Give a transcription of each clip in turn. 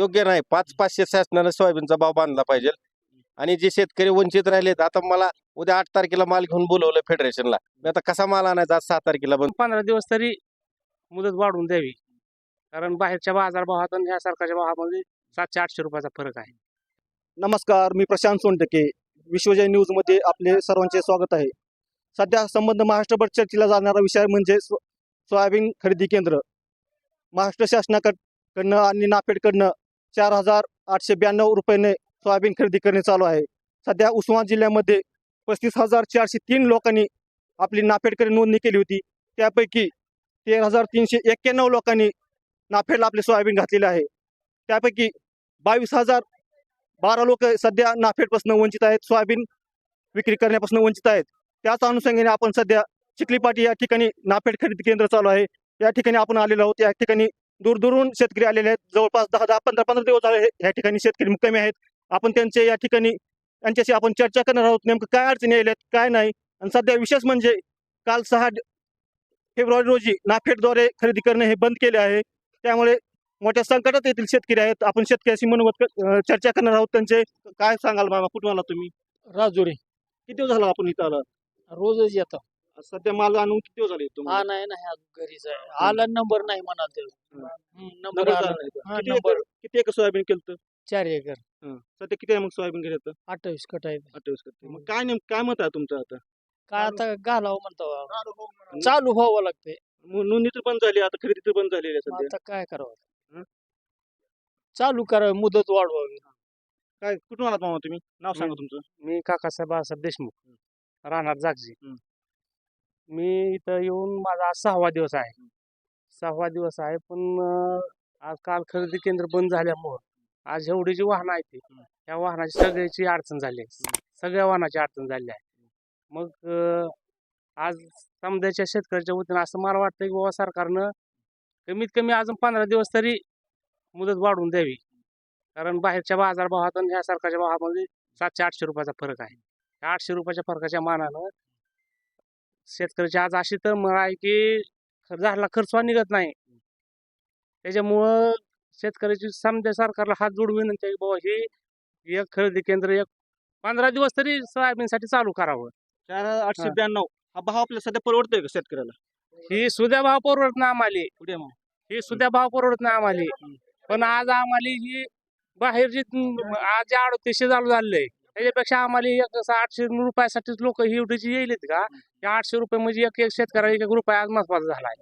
योग्य नाही. पाच पाचशे शासनानं सोयाबीनचा भाव बांधला पाहिजे. आणि जे शेतकरी वंचित राहिलेत आता मला उद्या आठ तारखेला माल घेऊन बोलवलं फेडरेशनला मी आता कसा माल आणायचा आज सहा तारखेला बंद? पंधरा दिवस तरी मुदत वाढवून द्यावी. कारण बाहेरच्या बाजारभावात आणि ह्या सरकारच्या भावामध्ये सातशे आठशे रुपयाचा फरक आहे. नमस्कार मी प्रशांत सोनटके. विश्वजय न्यूजमध्ये आपले सर्वांचे स्वागत आहे. सध्या संबंध महाराष्ट्रभर चर्चेला जाणारा विषय म्हणजे सोयाबीन खरेदी केंद्र. महाराष्ट्र शासनाकडनं आणि नाफेडकडनं चार हजार आठशे ब्याण्णव रुपयाने सोयाबीन खरेदी करणे चालू आहे. सध्या उस्मान जिल्ह्यामध्ये पस्तीस हजार चारशे तीन लोकांनी आपली नाफेडकडे नोंदणी केली होती. त्यापैकी तेरा हजार तीनशे एक्क्याण्णव लोकांनी नाफेडला आपले सोयाबीन घातलेले आहे. त्यापैकी बावीस हजार बारा लोक सध्या नाफेडपासून वंचित आहेत सोयाबीन विक्री करण्यापासून वंचित आहेत. त्याच अनुषंगाने आपण सध्या चिखलीपाटी या ठिकाणी नाफेड खरेदी केंद्र चालू आहे. या ठिकाणी आपण आलेलो आहोत. या ठिकाणी दूरदूरून शेतकरी आलेले आहेत. जवळपास दहा दहा पंधरा पंधरा दिवस झाले हे- या ठिकाणी शेतकरी मुक्कामी आहेत. आपण त्यांचे या ठिकाणी त्यांच्याशी आपण चर्चा करणार आहोत. नेमकं काय अडचणी आल्यात काय नाही. आणि सध्या विशेष म्हणजे काल सहा फेब्रुवारी रोजी नाफेडद्वारे खरेदी करणे हे बंद केले आहे. त्यामुळे मोठ्या संकटात येथील शेतकरी आहेत. आपण शेतकऱ्याशी मनोगत चर्चा करणार आहोत. त्यांचे काय सांगाल मामा कुठून आला तुम्ही? राजुरी. किती दिवस झाला आपण इथं आला रोजच येतो. सध्या माल आणून किती दिवस झाले तुम्हाला? हा नाही नाही अजून घरीच आहे. आला नंबर नाही म्हणाल ते नंबर नंबर आला नाही. नाही. हा, किती नंबर. एकर? किती एकर सोयाबीन केलं चार एकर. सध्या किती आहे मग सोयाबीन घेत अठ्ठावीस कट आहे अठ्ठावीस करते मग काय नेम काय मत आहे तुमचं आता? काय आता घालावं म्हणतो चालू व्हावं लागते मग नोंदणी तर बंद झाली आता खरेदी तर बंद झालेली आहे सध्या. आता काय करावं? हं? चालू करावं मुदत वाढवावी. काय कुठून आलात मामा तुम्ही? नाव सांगा तुमचं. मी काकासाहेब बाळासाहेब देशमुख. राहणार जागजी. मी इथं येऊन माझा आज सहावा दिवस आहे. सहावा दिवस आहे पण आज काल खरेदी केंद्र बंद झाल्यामुळं आज एवढी जी वाहनं आहेत ती त्या वाहनाची सगळ्याची अडचण झाली आहे. सगळ्या वाहनाची अडचण झाली आहे. मग आज समजायच्या शेतकऱ्याच्या वतीनं असं मला वाटतं की बाबा सरकारनं कमीत कमी अजून पंधरा दिवस तरी मुदत वाढवून द्यावी. कारण बाहेरच्या बाजारभावात आणि ह्या सरकारच्या भावामध्ये सातशे आठशे रुपयाचा फरक आहे. आठशे रुपयाच्या फरकाच्या मानानं शेतकऱ्याची आज अशी तर मळ आहे की झाला खर्च निघत नाही. त्याच्यामुळं शेतकऱ्याची समजा सरकारला हात जोड विनंती आहे बाबा ही एक खरेदी केंद्र एक पंधरा दिवस तरी सोयाबीनसाठी चालू करावं. चार आठशे. ब्याण्णव. हा भाव आपल्याला सध्या परवडतोय का शेतकऱ्याला? ही सुद्धा भाव परवडत नाही आम्हाला. ही सुद्धा भाव परवडत नाही आम्हाला. पण आज आम्हाला ही बाहेरची न- आज जे अडतीसशे चालू झालंय त्याच्यापेक्षा आम्हाला एक आठशे रुपयासाठीच लोक ही एवढीची येईलेत का? या आठशे रुपये म्हणजे एक एक शेतकऱ्याला एक एक रुपया आज महत्त्वाचा झालाय.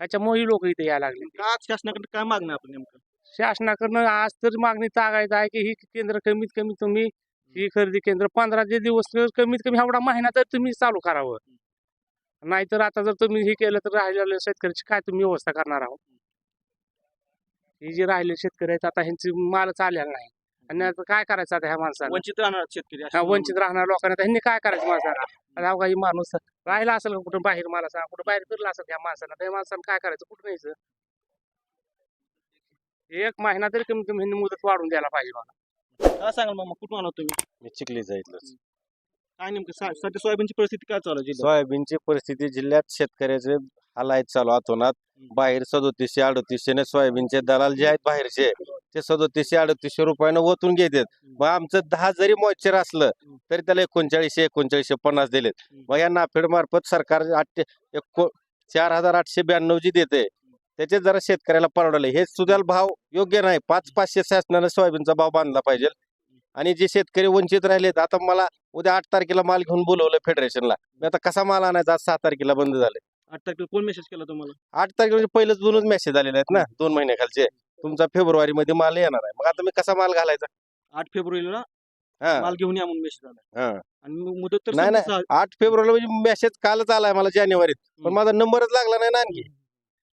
त्याच्यामुळे लोक इथे यायला लागले का शासनाकडे काय मागणं आपण नेमकं? शासनाकडनं आज तर मागणी तागायचं आहे की ही केंद्र कमीत कमी तुम्ही ही खरेदी केंद्र पंधरा ते दिवस कमीत कमी एवढा महिना तर तुम्ही चालू करावं. नाहीतर आता जर तुम्ही हे केलं तर राहिलेल्या शेतकऱ्याची काय तुम्ही व्यवस्था करणार आहोत? ही जी राहिलेले शेतकरी आहेत आता ह्यांची मालच आलेला नाही. आणि आता काय करायचं आता ह्या माणसाला? वंचित राहणार शेतकरी अशी ह्या मागणी. वंचित राहणार लोकांना आता ह्यांनी काय करायचं माणसाला? आता हा काही माणूस राहिला असेल का कुठं बाहेर मला सांग कुठं बाहेर फिरला असेल त्या माणसानं त्या माणसानं काय करायचं? कुठं न्यायचं? एक महिना तरी कमी कमी ह्यांनी मुदत वाढून द्यायला पाहिजे मला काय सांगाल मामा कुठून आला तुम्ही? मी चिखली जायचं काय नेमकं सा- सध्या सोयाबीनची परिस्थिती काय चालू आहे जिल्ह्यात? सोयाबीनची परिस्थिती जिल्ह्यात शेतकऱ्याचे हाल आहेत चालू अतोनात बाहेर सदोतीसशे अडतीसशे सोयाबीनचे दलाल जे आहेत बाहेरचे ते सदोतीसशे अडतीसशे रुपयानं ओतून घेतात. मग आमचं दहा जरी मॉइश्चर असलं तरी त्याला एकोणचाळीसशे एकोणचाळीसशे पन्नास दिलेत. मग या नाफेड मार्फत सरकार आठशे एको चार हजार आठशे ब्याण्णव जी देते त्याचे जरा शेतकऱ्याला परवडले. हे सुद्धा भाव योग्य नाही. पाच पाचशे शासनानं सोयाबीनचा भाव बांधला पाहिजे. आणि जे शेतकरी वंचित राहिलेत आता मला उद्या आठ तारखेला माल घेऊन बोलवलं फेडरेशनला मी आता कसा माल आणायचा? आज सहा तारखेला बंद झाले. आठ तारखेला कोण मेसेज केला तुम्हाला? आठ तारखेला पहिलेच दोनच मेसेज आलेले आहेत ना. दोन महिन्याखालचे तुमचा फेब्रुवारी मध्ये माल येणार आहे. मग आता मी कसा माल घालायचा? आठ फेब्रुवारीला हा. माल घेऊन या म्हणून मेसेज आला. हा. आणि मग मुदत तर नाही, संपली नाही. सहा- आठ फेब्रुवारीला म्हणजे मेसेज कालच आलाय मला जानेवारीत. पण. माझा नंबरच लागला नाही ना आणखी.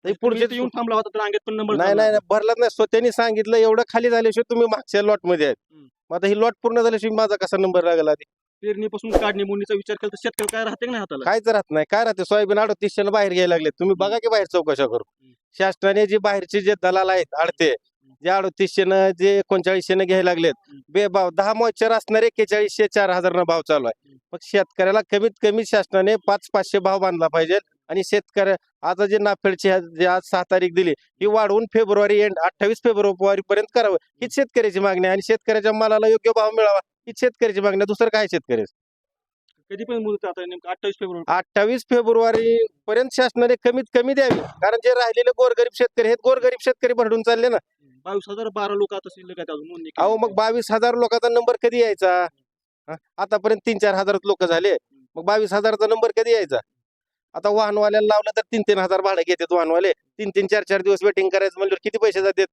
तर पुढचे इथं येऊन थांबला होता तर अंगेत पण नंबर नाही नाही नाही, भरलाच नाही. स्वतःनी सांगितलं एवढं खाली झाल्याशिवाय तुम्ही मागच्या लॉटमध्ये आहेत. हम्म. मग आता ही लॉट पूर्ण झाल्याशिवाय माझा कसा नंबर लागला आधी? पेरणीपासून काढणी मुंडीचा विचार केला तर शेतकरी काय राहते का नाही हाताला? कायच राहत नाही. काय राहते? सोयाबीन अडतीसशे बाहेर घ्यायला लागले तुम्ही बघा की बाहेर चौकशा करू. शासनाने जे बाहेरचे जे दलाल आहेत आडते जे अडतीसशे न जे एकोणचाळीसशे न घ्यायला लागलेत. बेभाव दहा मॉइश्चर असणार एक्केचाळीसशे चार हजार न भाव चालू आहे. मग शेतकऱ्याला कमीत कमी शासनाने पाच पाचशे भाव बांधला पाहिजे. आणि शेतकऱ्या आता जे नाफेडची जे आज सहा तारीख दिली ही वाढवून फेब्रुवारी एंड अठ्ठावीस फेब्रुवारी पर्यंत करावं हीच शेतकऱ्याची मागणी आणि शेतकऱ्याच्या मालाला योग्य भाव मिळावा हीच शेतकऱ्याची मागणी. दुसरं काय शेतकरी? कधी पण मुदत आहे आता नेमकं? अठ्ठावीस फेब्रुवारी. अठ्ठावीस फेब्रुवारी पर्यंत शासनाने कमीत कमी द्यावी. कारण जे राहिलेले गोरगरीब शेतकरी आहेत गोरगरीब शेतकरी भरडून चालले ना. बावीस हजार बारा लोक आता शिल्लक आहेत अजून नोंदणी अहो मग बावीस हजार लोकांचा नंबर कधी यायचा? हा? आतापर्यंत तीन चार हजार लोक झाले. मग बावीस हजारचा नंबर कधी यायचा? आता वाहनवाल्याला लावलं तर तीन तीन हजार भाडे घेतात वाहनवाले. तीन तीन चार चार दिवस वेटिंग करायचं म्हणल्यावर किती पैसे जातात?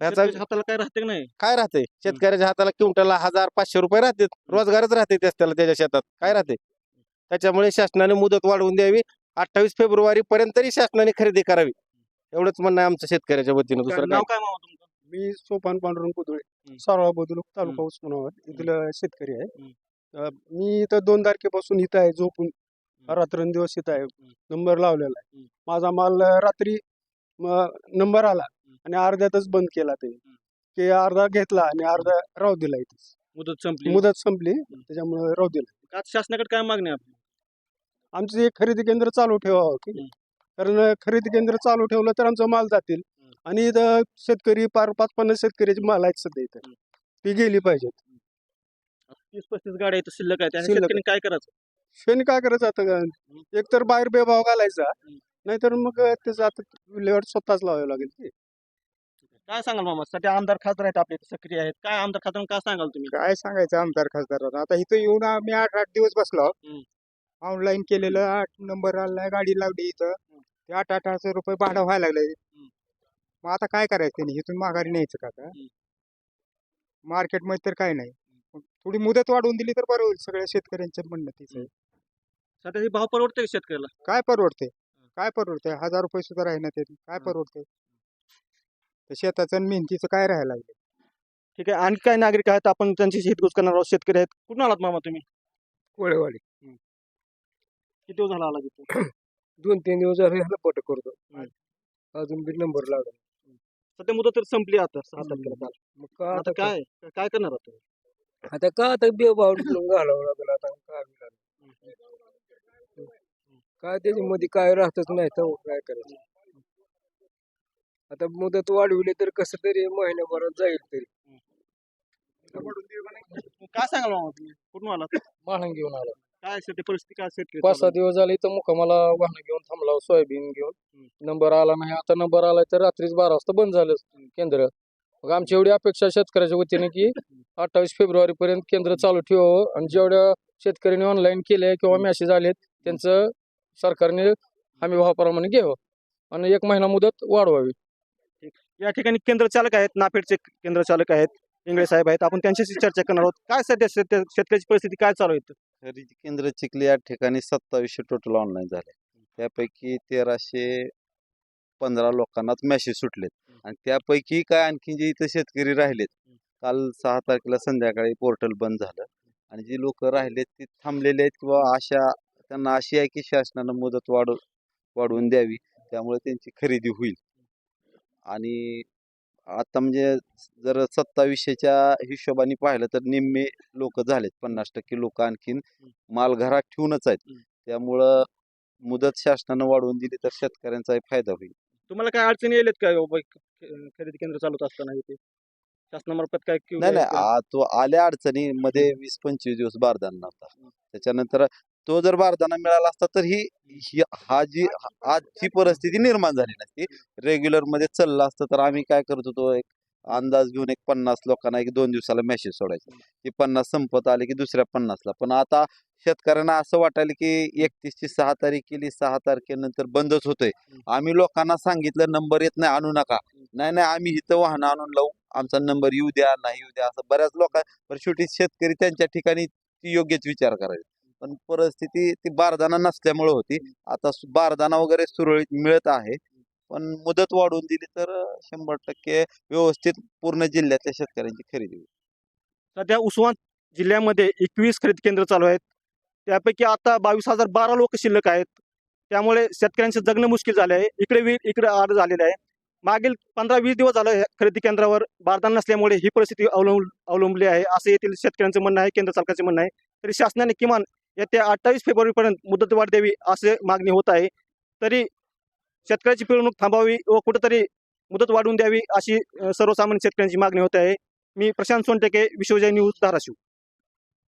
ह्याचा हाताला काय राहते नाही? काय राहते? शेतकऱ्याच्या हाताला क्विंटलला हजार पाचशे रुपये राहतात. रोजगारच राहते त्याच त्याला त्याच्या शेतात. काय राहते? त्याच्यामुळे शासनाने मुदत वाढवून द्यावी. अठ्ठावीस फेब्रुवारी पर्यंत तरी शासनाने खरेदी करावी. एवढंच म्हणणं आहे आमचं शेतकऱ्याच्या वतीनं. काय- दुसरं काय नाव काय? मामा तुमचं? मी सोपान पांडुरंग कुदळे. सारळा बुद्रुक तालुका उस्मानाबाद. इथलं शेतकरी आहे. अं, मी इथं दोन तारखेपासून इथं आहे झोपून. रात्रंदिवस इथं आहे. नंबर लावलेला आहे. माझा माल रात्री नंबर आला आणि अर्ध्यातच बंद केला ते. की अर्धा घेतला आणि अर्धा राहू दिला इथेच. मुदत संपली. मुदत संपली. त्याच्यामुळे राहू दिला. आज शासनाकडे काय मागणी आपली? आमचं हे खरेदी केंद्र चालू ठेवावं की. कारण खरेदी केंद्र चालू ठेवलं तर आमचा माल जातील. आणि इथं शेतकरी पार पाच पन्नास शेतकऱ्याची माल आहेत सध्या इथं. ती गेली पाहिजेत. तीस पस्तीस गाड्या इथं शिल्लक आहेत. काय करायचं? शेण काय करायचं आता? एक तर बाहेर बेभाव घालायचा. नाहीतर मग त्याचं आता विल्हेवाट स्वतःच लावावं लागेल की. काय सांगाल मामा? सध्या आमदार खासदार आहेत आपले सक्रिय आहेत. काय आमदार खासदार काय सांगाल तुम्ही? काय सांगायचं आमदार खासदार आता इथं येऊन आम्ही आठ आठ दिवस बसलो. ऑनलाईन केलेलं आठ नंबर आलाय गाडी लावली इथं. ते आठ आठ हजार रुपये भाडं व्हायला लागलंय मग आता काय करायचं त्यांनी? इथून माघारी न्यायचं का. मार्केटमध्ये तर काय नाही. थोडी मुदत वाढवून दिली तर बरं होईल सगळ्या शेतकऱ्यांच्या म्हणणं तीच सध्या हे भाव परवडते शेतकऱ्याला? काय परवडते काय परवडते हजार रुपये सुद्धा राहीना ते काय. परवडते तर शेताचं आणि मेहनतीचं काय राहायला लागले? ठीक आहे. आणखी काय नागरिक आहेत? आपण त्यांची हितगुज करणार आहोत. शेतकरी आहेत. कुठून आलात मामा तुम्ही? कोळेवाडी. किती दिवस झाला आला तिथे? दोन तीन दिवस झाले ह्याला पट करतो. अजून बी नंबर लागला. सध्या मुदत तर संपली आता सहा तारखेला. काल मग का आता काय? काय करणार आहात तुम्ही? आता का आता बेभाव घालावं लागेल आता? काय बी. काय त्याच्यामध्ये काय राहतच नाही तर काय करायचं? आता मुदत वाढविली तर कसं तरी महिन्याभरात जाईल तरी काय सांगाल मामा तुम्ही? कुठून आलात? वाहन घेऊन आला. काय परिस्थिती काय शेतकरी पाच सहा दिवस झाले तर मुकामाला वाहन घेऊन थांबला सोयाबीन घेऊन. नंबर आला नाही आता नंबर आलाय तर रात्रीच बारा वाजता बंद झालं केंद्र. मग आमची एवढी अपेक्षा शेतकऱ्याच्या वतीने की अठ्ठावीस फेब्रुवारी पर्यंत केंद्र चालू ठेवावं. आणि जेवढ्या शेतकऱ्यांनी ऑनलाईन केले किंवा मेसेज आलेत त्यांचं सरकारने हमी भावाप्रमाणे घ्यावं आणि एक महिना मुदत वाढवावी. या ठिकाणी केंद्र चालक आहेत नाफेडचे केंद्र चालक आहेत इंगळे साहेब आहेत. आपण त्यांच्याशी चर्चा करणार आहोत. काय सध्या शेत- शेतकऱ्याची परिस्थिती काय चालू आहे खरेदी केंद्र चिखली या ठिकाणी सत्तावीसशे टोटल ऑनलाईन झाले. त्यापैकी तेराशे पंधरा लोकांनाच मेसेज सुटलेत. आणि त्यापैकी काय आणखी जे इथं शेतकरी राहिलेत काल सहा तारखेला संध्याकाळी पोर्टल बंद झालं. आणि जी लोक राहिलेत ती थांबलेले आहेत किंवा आशा त्यांना अशी आहे की शासनानं मुदत वाढव वाढवून द्यावी. त्यामुळे त्यांची खरेदी होईल. आणि आता म्हणजे जर सत्तावीसशेच्या हिशोबाने पाहिलं तर निम्मे लोक झालेत पन्नास टक्के लोक आणखीन. माल घरात ठेवूनच आहेत. त्यामुळं मुदत शासनानं वाढवून दिली तर शेतकऱ्यांचाही फायदा होईल. तुम्हाला काय अडचणी येलेत काय ख- खरेदी केंद्र चालवत असताना इथे? शासनामार्फत काय नाही नाही. आ- तो आल्या अडचणी मध्ये वीस पंचवीस दिवस बारदाना नव्हता. त्याच्यानंतर तो जर भारताना मिळाला असता तर ही ही- हा जी आजची परिस्थिती निर्माण झाली नसती रेग्युलरमध्ये चाललं असतं तर आम्ही काय करत होतो एक अंदाज घेऊन एक पन्नास लोकांना एक दोन दिवसाला मेसेज सोडायचा. की पन्नास संपत आले की दुसऱ्या पन्नासला. पण आता शेतकऱ्यांना असं वाटायला की एकतीसची सहा तारीख केली सहा तारखेनंतर बंदच होतंय. आम्ही लोकांना सांगितलं नंबर येत नाही आणू नका. नाही नाही आम्ही इथं वाहन आणून लावू. आमचा नंबर येऊ द्या नाही येऊ द्या. असं बऱ्याच लोक पण शेवटी शेतकरी त्यांच्या ठिकाणी ती योग्यच विचार करायचे. पण परिस्थिती ती बारदाना नसल्यामुळे होती. आता बारदाना वगैरे सुरळीत मिळत आहे. पण मुदत वाढवून दिली तर शंभर टक्के व्यवस्थित पूर्ण जिल्ह्यातल्या शेतकऱ्यांची खरेदी होईल. सध्या उस्मान जिल्ह्यामध्ये एकवीस खरेदी केंद्र चालू आहेत. त्यापैकी आता बावीस हजार बारा लोक शिल्लक आहेत. त्यामुळे शेतकऱ्यांचं जगणं मुश्किल झालं आहे इकडे वीर इकडे आड झालेलं आहे. मागील पंधरा वीस दिवस झालं खरेदी केंद्रावर बारदान नसल्यामुळे ही परिस्थिती अवलंब अवलंबली आहे. असं येथील शेतकऱ्यांचं म्हणणं आहे केंद्र सरकारचं म्हणणं आहे. तरी शासनाने किमान येत्या अठ्ठावीस फेब्रुवारीपर्यंत मुदतवाढ द्यावी असे मागणी होत आहे. तरी शेतकऱ्याची पिळवणूक थांबावी व कुठंतरी मुदत वाढवून द्यावी अशी सर्वसामान्य शेतकऱ्यांची मागणी होत आहे. मी प्रशांत सोनटेके विश्वजय न्यूज धाराशिव.